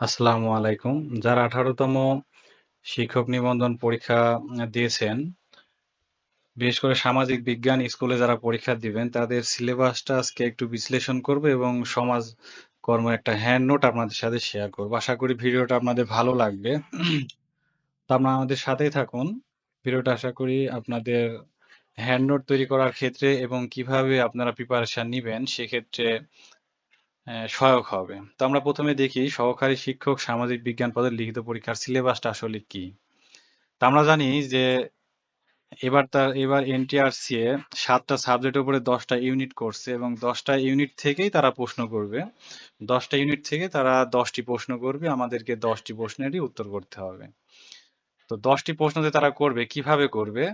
আসসালামু আলাইকুম। যারা ১৮ তম শিক্ষক নিবন্ধন পরীক্ষা দিয়েছেন, বিশেষ করে সামাজিক বিজ্ঞান স্কুলে যারা পরীক্ষা দিবেন, তাদের সিলেবাসটা আজকে একটু বিশ্লেষণ করবে এবং সমাজ কর্ম একটা হ্যান্ড নোট আপনাদের সাথে শেয়ার করব। আশা করি ভিডিওটা আপনাদের ভালো লাগবে। তো আপনারা আমাদের সাথেই থাকুন। ভিডিওটা আশা করি আপনাদের হ্যান্ড নোট তৈরি করার ক্ষেত্রে এবং কীভাবে আপনারা প্রিপারেশন নেবেন সেক্ষেত্রে সহায়ক হবে। তো আমরা প্রথমে দেখি সহকারী শিক্ষক সামাজিক বিজ্ঞান পদের লিখিত পরীক্ষার সিলেবাসটা আসলে কি? তো আমরা জানি যে এবার তার এবার এনটিআরসি এ ৭ টা সাবজেক্টের উপরে দশটা ইউনিট করছে এবং দশটা ইউনিট থেকেই তারা প্রশ্ন করবে। দশটা ইউনিট থেকে তারা দশটি প্রশ্ন করবে। আমাদেরকে দশটি প্রশ্নেরই উত্তর করতে হবে। তো ১০ টি প্রশ্ন যে তারা করবে, কীভাবে করবে?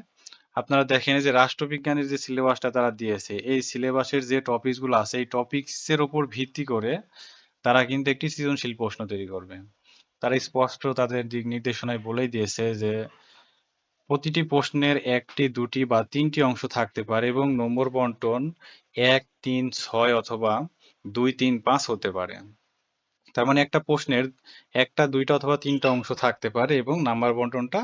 আপনারা দেখেন যে রাষ্ট্রবিজ্ঞানের যে সিলেবাসটা তারা দিয়েছে, এই সিলেবাসের যে টপিকসগুলো আছে, এই টপিকস এর উপর ভিত্তি করে তারা কিন্তু একটি সৃজনশীল প্রশ্ন তৈরি করবে। তারা স্পষ্ট তাদের দিক নির্দেশনায় বলেই দিয়েছে যে প্রতিটি প্রশ্নের ১ টি, ২ টি বা তিনটি অংশ থাকতে পারে এবং নম্বর বন্টন ১, ৩, ৬ অথবা ২, ৩, ৫ হতে পারে। তার মানে একটা প্রশ্নের একটা দুইটা অথবা তিনটা অংশ থাকতে পারে এবং নাম্বার বন্টনটা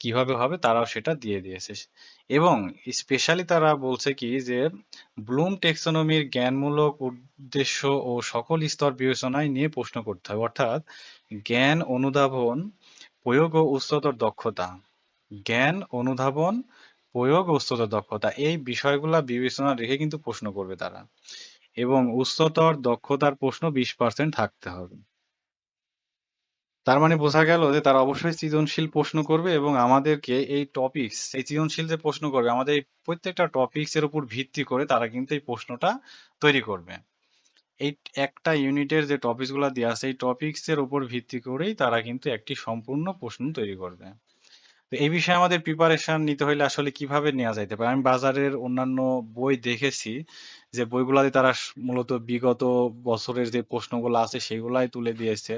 কীভাবে হবে তারাও সেটা দিয়ে দিয়েছে। এবং স্পেশালি তারা বলছে কি যে ব্লুম টেক্সোনমির জ্ঞানমূলক উদ্দেশ্য ও সকল স্তর বিবেচনায় নিয়ে প্রশ্ন করতে হবে। অর্থাৎ জ্ঞান অনুধাবন, প্রয়োগ ও উচ্চতর দক্ষতা। জ্ঞান অনুধাবন, প্রয়োগ ও উচ্চতর দক্ষতা। এই বিষয়গুলা বিবেচনা রেখে কিন্তু প্রশ্ন করবে তারা। এবং উচ্চতর দক্ষতার প্রশ্ন ২০% থাকতে হবে। তার মানে বোঝা গেল যে তারা অবশ্যই সৃজনশীল প্রশ্ন করবে এবং আমাদেরকে এই টপিকস, এই সৃজনশীল যে প্রশ্ন করবে আমাদের এই প্রত্যেকটা টপিকস এর উপর ভিত্তি করে তারা কিন্তু এই প্রশ্নটা তৈরি করবে। এই একটা ইউনিটের যে টপিকসগুলা দেয়া আছে এই টপিকস এর উপর ভিত্তি করেই তারা কিন্তু একটি সম্পূর্ণ প্রশ্ন তৈরি করবে। তো এই বিষয়ে আমাদের প্রিপারেশন নিতে হইলে আসলে কীভাবে নেওয়া যাইতে পারে? আমি বাজারের অন্যান্য বই দেখেছি যে বইগুলাতে তারা মূলত বিগত বছরের যে প্রশ্নগুলো আছে সেগুলাই তুলে দিয়েছে।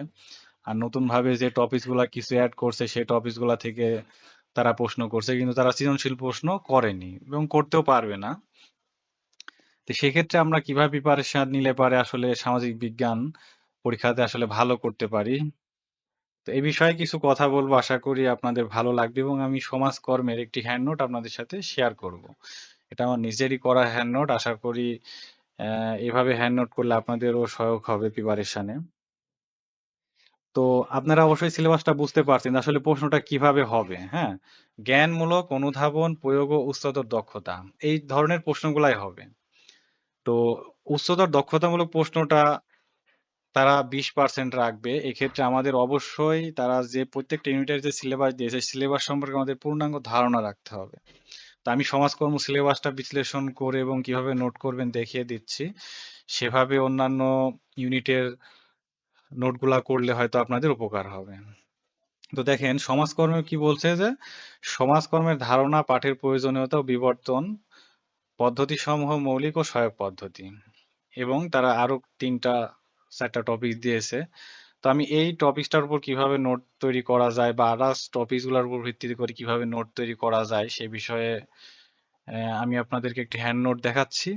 আর নতুন ভাবে যে টপিকসগুলা কিছু এড করছে, সেই টপিকসগুলা থেকে তারা প্রশ্ন করছে। কিন্তু তারা সৃজনশীল প্রশ্ন করেনি এবং করতেও পারবে না। তো সেক্ষেত্রে আমরা কীভাবে প্রিপারেশন নিলে পারে আসলে সামাজিক বিজ্ঞান পরীক্ষাতে আসলে ভালো করতে পারি? তো এই বিষয়ে কিছু কথা বলব, আশা করি আপনাদের ভালো লাগবে এবং আমি সমাজকর্মের একটি হ্যান্ড নোট আপনাদের সাথে শেয়ার করব। এটা আমার নিজেরই করা হ্যান্ড নোট। আশা করি এভাবে হ্যান্ড নোট করলে আপনাদেরও সহায়ক হবে প্রিপারেশনে। তো আপনারা অবশ্যই সিলেবাসটা বুঝতে পারছেন আসলে প্রশ্নটা কীভাবে হবে, হ্যাঁ? জ্ঞানমূলক অনুধাবন, প্রয়োগ ও উচ্চতর দক্ষতা। এই ধরনের প্রশ্নগুলাই হবে। তো উচ্চতর দক্ষতামূলক প্রশ্নটা তারা ২০% রাখবে। এক্ষেত্রে আমাদের অবশ্যই তারা যে প্রত্যেকটা ইউনিটের যে সিলেবাস দিয়েছে, সিলেবাস সম্পর্কে আমাদের পূর্ণাঙ্গ ধারণা রাখতে হবে। তো আমি সমাজকর্ম সিলেবাসটা বিশ্লেষণ করে এবং কীভাবে নোট করবেন দেখিয়ে দিচ্ছি। সেভাবে অন্যান্য ইউনিটের নোটগুলা করলে হয়তো আপনাদের উপকার হবে। তো দেখেন সমাজকর্মে কি বলছে যে, সমাজকর্মের ধারণা, পাঠের প্রয়োজনীয়তা ও বিবর্তন পদ্ধতিসমূহ মৌলিক ও সহায়ক পদ্ধতি। এবং তারা আরও ৩ টা ৪ টা টপিক দিয়েছে। তো আমি এই টপিকসটার উপর কীভাবে নোট তৈরি করা যায় বা আদার্স টপিকসগুলার উপর ভিত্তি করে কীভাবে নোট তৈরি করা যায় সে বিষয়ে আমি আপনাদেরকে একটি হ্যান্ড নোট দেখাচ্ছি।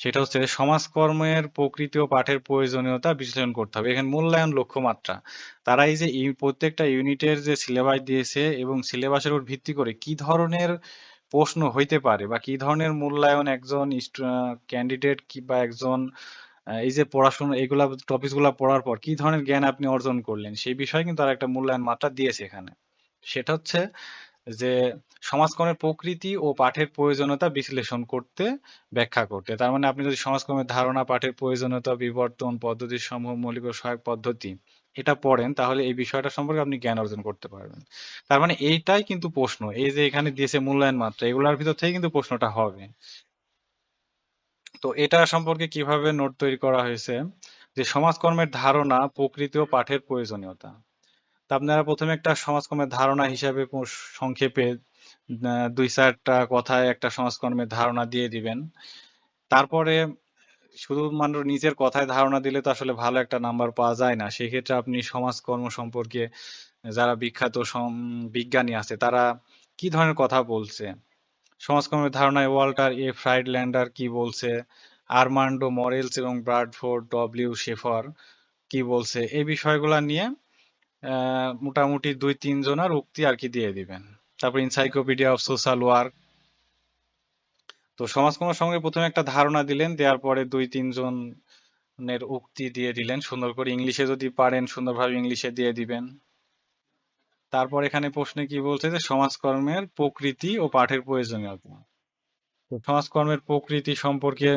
সেটা হচ্ছে সমাজকর্মের প্রকৃতি ও পাঠের প্রয়োজনীয়তা বিশ্লেষণ করতে হবে। এখানে মূল্যায়ন লক্ষ্যমাত্রা। তারা এই যে প্রত্যেকটা ইউনিটের যে সিলেবাস দিয়েছে এবং সিলেবাসের উপর ভিত্তি করে কি ধরনের প্রশ্ন হইতে পারে বা কি ধরনের মূল্যায়ন একজন ক্যান্ডিডেট কি বা একজন এই যে পড়াশোনা, এগুলা টপিকসগুলা পড়ার পর কি ধরনের জ্ঞান আপনি অর্জন করলেন, সেই বিষয়ে কিন্তু তারা একটা মূল্যায়ন মাত্রা দিয়েছে এখানে। সেটা হচ্ছে যে সমাজকর্মের প্রকৃতি ও পাঠের প্রয়োজনীয়তা বিশ্লেষণ করতে, ব্যাখ্যা করতে। তার মানে আপনি যদি সমাজকর্মের ধারণা, পাঠের প্রয়োজনীয়তা, বিবর্তন, পদ্ধতিসমূহ, মৌলিক ও সহায়ক পদ্ধতি এটা পড়েন তাহলে এই বিষয়টা সম্পর্কে আপনি জ্ঞান অর্জন করতে পারবেন। তার মানে এইটাই কিন্তু প্রশ্ন। এই যে এখানে দিয়েছে মূল্যায়ন মাত্রা এগুলার ভিতর থেকে কিন্তু প্রশ্নটা হবে। তো এটা সম্পর্কে কীভাবে নোট তৈরি করা হয়েছে? যে সমাজকর্মের ধারণা, প্রকৃতি ও পাঠের প্রয়োজনীয়তা। তো আপনারা প্রথমে একটা সমাজকর্মের ধারণা হিসাবে সংক্ষেপে দুই ২-৪ কথায় একটা সমাজকর্মের ধারণা দিয়ে দিবেন। তারপরে শুধুমাত্র নিজের কথায় ধারণা দিলে তো আসলে ভালো একটা নাম্বার পাওয়া যায় না। সেক্ষেত্রে আপনি সমাজকর্ম সম্পর্কে যারা বিখ্যাত বিজ্ঞানী আছে, তারা কি ধরনের কথা বলছে? সমাজকর্মের ধারণায় ওয়াল্টার এ ফ্রাইডল্যান্ডার কি বলছে? আর্মান্ডো মরেলস এবং ব্রাডফোর্ড ডব্লিউ শেফার কি বলছে এই বিষয়গুলা নিয়ে মোটামুটি ২-৩ জনার উক্তি আর কি দিয়ে দিবেন। তারপর encyclopedia of সোশ্যাল ওয়ার্ক তো সমাজকর্ম সম্পর্কে ১ম এ একটা ধারণা দিলেন। দেওয়ার পরে ২-৩ জনের উক্তি দিয়ে দিলেন। সুন্দর করে ইংলিশে যদি পারেন, সুন্দরভাবে ইংলিশে দিয়ে দিবেন। তারপর এখানে প্রশ্নে কি বলছে যে, সমাজকর্মের প্রকৃতি ও পাঠের প্রয়োজনীয়তা। তো সমাজকর্মের প্রকৃতি সম্পর্কে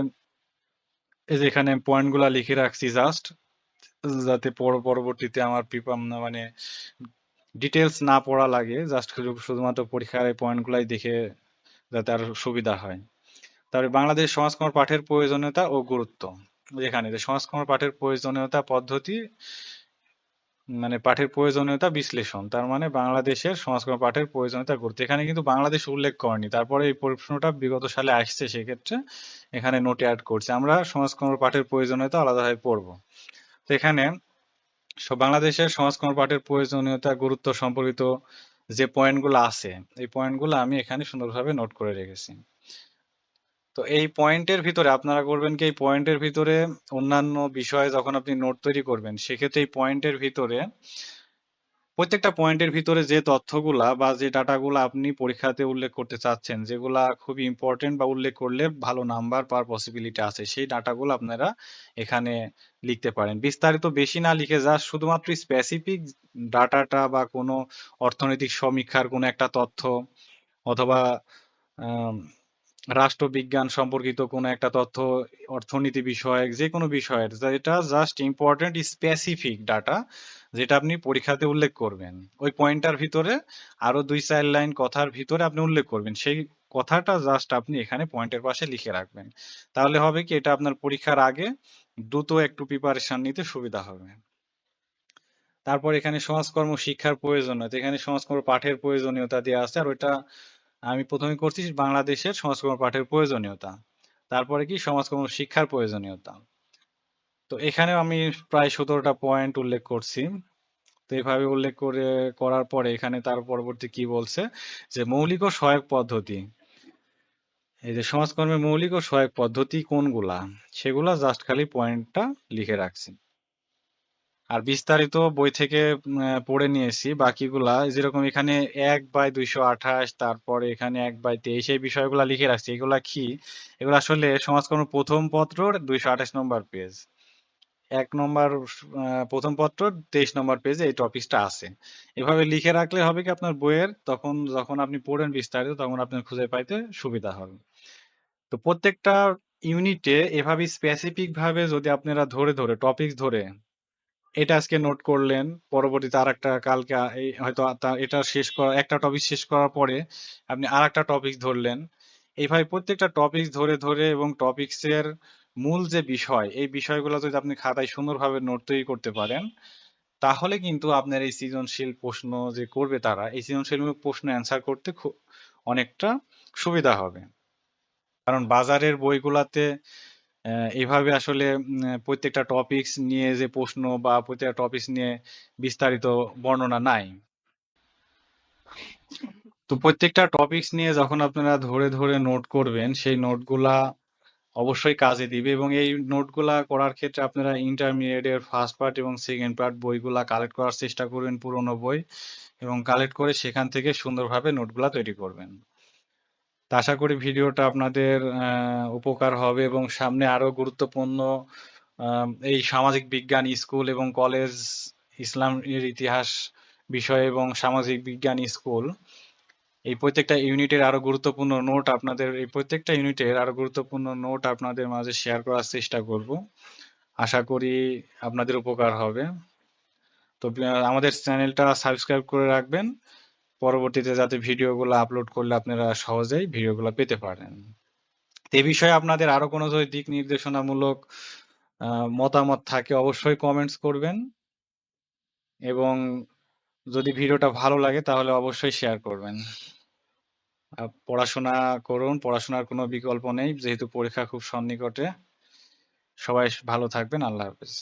এই যে এখানে পয়েন্টগুলা লিখে রাখছি জাস্ট যাতে পর, পরবর্তীতে আমার প্রিপাম মানে ডিটেইলস না পড়া লাগে। জাস্ট শুধু, শুধুমাত্র পরীক্ষার এই পয়েন্টগুলাই দেখে যাতে আরও সুবিধা হয়। তারপরে বাংলাদেশ সমাজকর্ম পাঠের প্রয়োজনীয়তা ও গুরুত্ব। এখানে যে সমাজকর্ম পাঠের প্রয়োজনীয়তা পদ্ধতি মানে পাঠের প্রয়োজনীয়তা বিশ্লেষণ। তার মানে বাংলাদেশের সমাজকর্ম পাঠের প্রয়োজনীয়তা গুরুত্ব। এখানে কিন্তু বাংলাদেশ উল্লেখ করেনি। তারপরে এই প্রশ্নটা বিগত সালে আসছে সেক্ষেত্রে এখানে নোটে এড করছে। আমরা সমাজকর্ম পাঠের প্রয়োজনীয়তা আলাদাভাবে পড়ব। এখানে বাংলাদেশের সমাজকর্ম পাঠের প্রয়োজনীয়তা গুরুত্ব সম্পর্কিত যে পয়েন্টগুলো আছে, এই পয়েন্টগুলো আমি এখানে সুন্দরভাবে নোট করে রেখেছি। তো এই পয়েন্টের ভিতরে আপনারা করবেন কি এই পয়েন্টের ভিতরে অন্যান্য বিষয়ে যখন আপনি নোট তৈরি করবেন সেক্ষেত্রে এই পয়েন্টের ভিতরে প্রত্যেকটা পয়েন্টের ভিতরে যে তথ্যগুলা বা যে ডাটাগুলা আপনি পরীক্ষাতে উল্লেখ করতে চাচ্ছেন, যেগুলা খুবই ইম্পর্টেন্ট বা উল্লেখ করলে ভালো নাম্বার পাওয়ার পসিবিলিটি আছে, সেই ডাটাগুলো আপনারা এখানে লিখতে পারেন। বিস্তারিত বেশি না লিখে জাস্ট শুধুমাত্র স্পেসিফিক ডাটাটা বা কোনো অর্থনৈতিক সমীক্ষার কোনো একটা তথ্য অথবা রাষ্ট্রবিজ্ঞান সম্পর্কিত কোনো একটা তথ্য, অর্থনীতি বিষয়ক যেকোনো বিষয়ের যেটা জাস্ট ইম্পোর্টেন্ট স্পেসিফিক ডাটা যেটা আপনি পরীক্ষাতে উল্লেখ করবেন। ওই পয়েন্টটার ভিতরে আরও ২-৪ লাইন কথার ভিতরে আপনি উল্লেখ করবেন। সেই কথাটা জাস্ট আপনি এখানে পয়েন্টের পাশে লিখে রাখবেন। তাহলে হবে কি এটা আপনার পরীক্ষার আগে দ্রুত একটু প্রিপারেশন নিতে সুবিধা হবে। তারপর এখানে সমাজকর্ম শিক্ষার প্রয়োজনীয়তা। এখানে সমাজকর্ম পাঠের প্রয়োজনীয়তা দেয়া আছে। আর ওইটা আমি ১ম এ করছি বাংলাদেশের সমাজকর্ম পাঠের প্রয়োজনীয়তা। তারপরে কি সমাজকর্ম শিক্ষার প্রয়োজনীয়তা। তো এখানেও আমি প্রায় সতেরোটা পয়েন্ট উল্লেখ করছি। তো এভাবে উল্লেখ করে, করার পরে এখানে তার পরবর্তী কি বলছে যে মৌলিক ও সহায়ক পদ্ধতি। এই যে সমাজকর্মের মৌলিক ও সহায়ক পদ্ধতি কোনগুলা? সেগুলা জাস্ট খালি পয়েন্টটা লিখে রাখছি। আর বিস্তারিত বই থেকে পড়ে নিয়েছি বাকিগুলা যেরকম এখানে ১/২২৮ তারপরে এখানে ১/২৩ এই বিষয়গুলা লিখে রাখছি। এগুলা কি? এগুলা আসলে সমাজকর্ম ১ম পত্রর ২২৮ নম্বর পেজ। এক নম্বর প্রথম পত্র ২৩ নম্বর পেজে এই টপিকসটা আছে। এভাবে লিখে রাখলে হবে কি আপনার বইয়ের তখন যখন আপনি পড়েন বিস্তারিত তখন আপনার খুঁজে পাইতে সুবিধা হবে। তো প্রত্যেকটা ইউনিটে এভাবে স্পেসিফিক ভাবে যদি আপনারা ধরে, ধরে টপিক ধরে এটা আজকে নোট করলেন। পরবর্তীতে আরেকটা কালকে হয়তো এটা শেষ করা একটা টপিক শেষ করার পরে আপনি আরেকটা টপিক ধরলেন। এইভাবে প্রত্যেকটা টপিক ধরে, ধরে এবং টপিকসের মূল যে বিষয়, এই বিষয়গুলো যদি আপনি খাতায় সুন্দরভাবে নোট তৈরি করতে পারেন, তাহলে কিন্তু আপনার এই সৃজনশীল প্রশ্ন যে করবে তারা, এই সৃজনশীলমূলক প্রশ্ন অ্যান্সার করতে খু অনেকটা সুবিধা হবে। কারণ বাজারের বইগুলাতে অ্যা এভাবে আসলে প্রত্যেকটা টপিকস নিয়ে যে প্রশ্ন বা প্রত্যেকটা টপিকস নিয়ে বিস্তারিত বর্ণনা নাই। তো প্রত্যেকটা টপিকস নিয়ে যখন আপনারা ধরে, ধরে নোট করবেন, সেই নোটগুলা অবশ্যই কাজে দিবে এবং এই নোটগুলা করার ক্ষেত্রে আপনারা ইন্টারমিডিয়েট এর ফার্স্ট পার্ট এবং সেকেন্ড পার্ট বইগুলা কালেক্ট করার চেষ্টা করবেন পুরোনো বই এবং কালেক্ট করে সেখান থেকে সুন্দরভাবে নোটগুলা তৈরি করবেন। তো আশা করি ভিডিওটা আপনাদের উপকার হবে এবং সামনে আরও গুরুত্বপূর্ণ এই সামাজিক বিজ্ঞান স্কুল এবং কলেজ, ইসলামের ইতিহাস বিষয় এবং সামাজিক বিজ্ঞান স্কুল এই প্রত্যেকটা ইউনিটের আরও গুরুত্বপূর্ণ নোট আপনাদের এই প্রত্যেকটা ইউনিটের আরও গুরুত্বপূর্ণ নোট আপনাদের মাঝে শেয়ার করার চেষ্টা করব। আশা করি আপনাদের উপকার হবে। তো আমাদের চ্যানেলটা সাবস্ক্রাইব করে রাখবেন। পরবর্তীতে যাতে ভিডিওগুলো আপলোড করলে আপনারা সহজেই ভিডিওগুলা পেতে পারেন। এ বিষয়ে আপনাদের আরও কোনো যদি দিক নির্দেশনামূলক মতামত থাকে অবশ্যই কমেন্টস করবেন। এবং যদি ভিডিওটা ভালো লাগে তাহলে অবশ্যই শেয়ার করবেন। পড়াশোনা করুন, পড়াশোনার কোনো বিকল্প নেই যেহেতু পরীক্ষা খুব সন্নিকটে। সবাই ভালো থাকবেন। আল্লাহ হাফেজ।